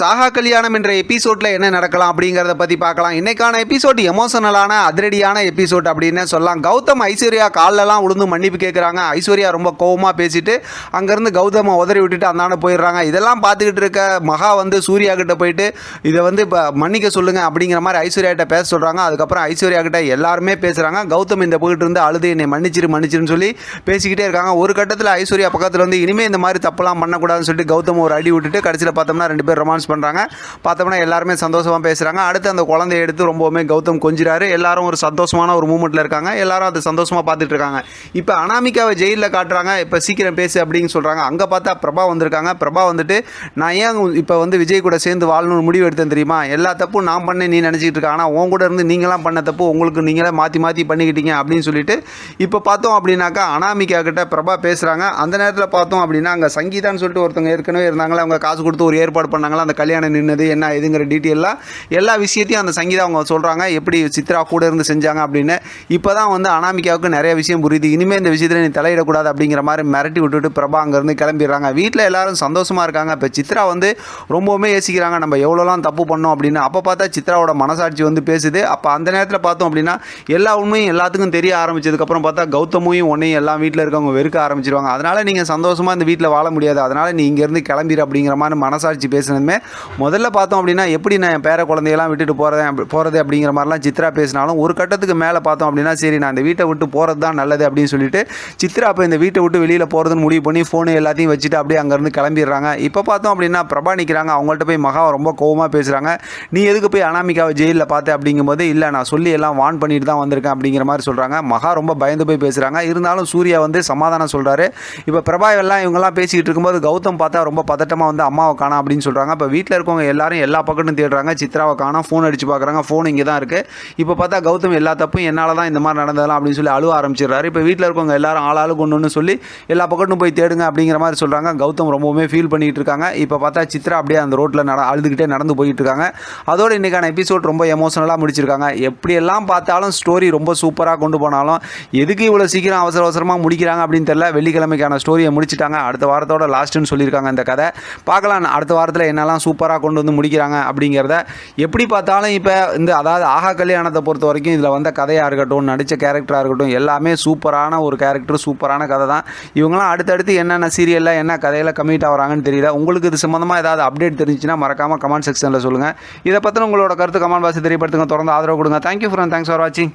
சாகா கல்யாணம் என்ற எபிசோட்ல என்ன நடக்கலாம் அப்படிங்கிறத பத்தி பார்க்கலாம். இன்னைக்கான எபிசோட் எமோஷனலான அதிரடியான எபிசோட் அப்படின்னு சொல்லலாம். கௌதம் ஐஸ்வர்யா காலெல்லாம் உளுந்து மன்னிப்பு கேட்குறாங்க ஐஸ்வர்யா ரொம்ப கோவமா பேசிட்டு அங்கேருந்து கௌதமை உதறி விட்டுட்டு அந்தாண்ட போயிடுறாங்க. இதெல்லாம் பார்த்துக்கிட்டு இருக்க மகா வந்து சூர்யா கிட்ட போயிட்டு இதை வந்து இப்போ மன்னிக்க சொல்லுங்க அப்படிங்கிற மாதிரி ஐஸ்வர்யா கிட்ட பேச சொல்றாங்க. அதுக்கப்புறம் ஐஸ்வர்யா கிட்ட எல்லாருமே பேசுறாங்க. கௌதம் இந்த போயிட்டு இருந்து அழுது என்னை மன்னிச்சிரு மன்னிச்சிருன்னு சொல்லி பேசிக்கிட்டே இருக்காங்க. ஒரு கட்டத்தில் ஐஸ்வர்யா பக்கத்தில் வந்து இனிமே இந்த மாதிரி தப்பெல்லாம் பண்ணக்கூடாதுன்னு சொல்லிட்டு கௌதம் ஒரு அடி விட்டுட்டு கடைசியில் பார்த்தோம்னா ரெண்டு பேர் ரொமான்ஸ் பண்ணுறாங்க பார்த்தோம்னா எல்லாருமே சந்தோஷமாக பேசுகிறாங்க அடுத்து அந்த குழந்தைய எடுத்து ரொம்பவுமே கௌதம் கொஞ்சிறாரு. எல்லாரும் ஒரு சந்தோஷமான ஒரு மூமெண்ட்டில் இருக்காங்க. எல்லாரும் அது சந்தோஷமாக பார்த்துட்டு இருக்காங்க. இப்போ அனாமிகாவை ஜெயிலில் காட்டுறாங்க. இப்போ சீக்கிரம் பேசு அப்படின்னு சொல்கிறாங்க அங்கே பார்த்தா பிரபா வந்திருக்காங்க. பிரபா வந்துட்டு நான் ஏன் இப்போ வந்து விஜய் கூட சேர்ந்து வாழணும்னு முடிவு எடுத்தேன் தெரியுமா? எல்லா தப்பும் நான் பண்ணேன் நீ நினச்சிக்கிட்டு இருக்க. ஆனால் உன் கூட இருந்து நீங்களாம் பண்ண தப்பு உங்களுக்கு நீங்களே மாற்றி மாற்றி பண்ணிக்கிட்டீங்க அப்படின்னு சொல்லிட்டு இப்போ பார்த்தோம் அப்படின்னாக்கா அனாமிகா கிட்ட பிரபா பேசுகிறாங்க அந்த நேரத்தில் பார்த்தோம் அப்படின்னா அங்கே சங்கீதான்னு சொல்லிட்டு ஒருத்தவங்க ஏற்கனவே இருந்தாங்களே அவங்க காசு கொடுத்து ஒரு ஏற்பாடு பண்ணாங்களா அந்த கல்யாணம் நின்னது என்ன எதுங்கிற டீட்டெயிலாக எல்லா விஷயத்தையும் அந்த சங்கீதா அவங்க சொல்கிறாங்க எப்படி சித்ரா கூட இருந்து செஞ்சாங்க அப்படின்னு. இப்போ தான் வந்து அனாமிகாவுக்கு நிறைய விஷயம் புரியுது. இனிமேல் இந்த விஷயத்தில் நீ தலையிடக்கூடாது அப்படிங்கிற மாதிரி மிரட்டி விட்டுட்டு பிரபா அங்கேருந்து கிளம்பிடுறாங்க. வீட்டில் எல்லாரும் சந்தோஷமாக இருக்காங்க. இப்போ சித்ரா வந்து ரொம்பவுமே யோசிக்கிறாங்க. நம்ம எவ்வளோலாம் தப்பு பண்ணோம் அப்படின்னு. அப்போ பார்த்தா சித்ராவோட மனசாட்சி வந்து பேசுது. அப்போ அந்த நேரத்தில் பார்த்தோம் அப்படின்னா எல்லா உண்மையும் எல்லாத்துக்கும் தெரிய ஆரம்பிச்சதுக்கப்புறம் பார்த்தா கௌதமையும் உன்னையும் எல்லாம் வீட்டில் இருக்கவங்க வெறுக்க ஆரம்பிச்சிருவாங்க. அதனால் நீங்கள் சந்தோஷமாக இந்த வீட்டில் வாழ முடியாது. அதனால் நீ இங்கேருந்து கிளம்பிடு அப்படிங்கிற மாதிரி மனசாட்சி பேசுனதுமே முதல்ல பார்த்தோம் அப்படின்னா எப்படி நான் என் பேர குழந்தையெல்லாம் விட்டுட்டு போகிறேன் போகிறது அப்படிங்கிற மாதிரிலாம் சித்ரா பேசினாலும் ஒரு கட்டத்துக்கு மேலே பார்த்தோம் அப்படின்னா சரி நான் இந்த வீட்டை விட்டு போகிறது தான் நல்லது அப்படின்னு சொல்லிட்டு சித்ரா அப்போ இந்த வீட்டை விட்டு வெளியில் போகிறதுன்னு முடிவு பண்ணி ஃபோனு எல்லாத்தையும் வச்சுட்டு அப்படியே அங்கேருந்து கிளம்பிடுறாங்க. இப்போ பார்த்தோம் அப்படின்னா பிரபா நிற்கிறாங்க அவங்கள்ட்ட போய் மகா ரொம்ப கோவமாக பேசுகிறாங்க நீ எதுக்கு போய் அனாமிகாவை ஜெயிலில் பார்த்த அப்படிங்கும்போது இல்லை நான் சொல்லி எல்லாம் வான் பண்ணிட்டு தான் வந்திருக்கேன் அப்படிங்கிற மாதிரி சொல்கிறாங்க மகா ரொம்ப பயந்து போய் பேசுகிறாங்க இருந்தாலும் சூர்யா வந்து சமாதானம் சொல்கிறாரு இப்போ பிரபா எல்லாம் இவங்கெல்லாம் பேசிக்கிட்டு இருக்கும்போது கௌதம் பார்த்தா ரொம்ப பதட்டமாக வந்து அம்மாவை காணா அப்படின்னு சொல்கிறாங்க இப்போ வீட்டில் இருக்கவங்க எல்லாரும் எல்லா பக்கத்தும் தேடுறாங்க. சித்ராவை காணோம் ஃபோன் அடிச்சு பார்க்குறாங்க ஃபோன் இங்கே தான் இருக்குது இப்போ பார்த்தா கௌதம் எல்லா தப்பும் என்னால் தான் இந்த மாதிரி நடந்ததெல்லாம் அப்படின்னு சொல்லி அழுவ ஆரம்பிச்சிடுறாரு. இப்போ வீட்டில் இருக்கவங்க எல்லாரும் ஆளாளு கொண்டுன்னு சொல்லி எல்லா பக்கத்தும் போய் தேடுங்க அப்படிங்கிற மாதிரி சொல்கிறாங்க கௌதம் ரொம்பவுமே ஃபீல் பண்ணிகிட்டு இருக்காங்க. இப்போ பார்த்தா சித்ரா அப்படியே அந்த ரோட்டில் நட அழுதுகிட்டே நடந்து போயிட்டு இருக்காங்க. அதோட இன்றைக்கான எபிசோட் ரொம்ப எமோஷனலாக முடிச்சிருக்காங்க. எப்படியெல்லாம் பார்த்தாலும் ஸ்டோரி ரொம்ப சூப்பராக கொண்டு போனாலும் எதுக்கு இவ்வளோ சீக்கிரம் அவசர அவசரமாக முடிக்கிறாங்க அப்படின்னு தெரியல. வெள்ளிக்கிழமைக்கான ஸ்டோரியை முடிச்சிட்டாங்க. அடுத்த வாரத்தோட லாஸ்ட்டுன்னு சொல்லியிருக்காங்க இந்த கதை. பார்க்கலாம். அடுத்த வாரத்தில் என்னெல்லாம் சூப்பராக கொண்டு வந்து முடிக்கிறாங்க அப்படிங்கிறத எப்படி பார்த்தாலும் இப்போ இந்த அதாவது ஆஹா கல்யாணத்தை பொறுத்த வரைக்கும் இதில் வந்த கதையாக இருக்கட்டும் நடித்த கேரக்டராக இருக்கட்டும் எல்லாமே சூப்பரான ஒரு கேரக்டர் சூப்பரான கதை தான். இவங்களாம் அடுத்தடுத்து என்னென்ன சீரியலில் என்ன கதையில் கம்மிட் ஆகிறாங்கன்னு தெரியல. உங்களுக்கு இது சம்மந்தமாக ஏதாவது அப்டேட் தெரிஞ்சுன்னா மறக்காமல் கமெண்ட் செக்ஷனில் சொல்லுங்கள் இதை பற்றின உங்களோட கருத்து கமெண்ட் பாக்ஸ் தெரியப்படுத்துங்க. தொடர்ந்து ஆதரவு கொடுங்க. தேங்க்யூ ஃப்ரெண்ட் தேங்க்ஸ் ஃபார் வாட்சிங்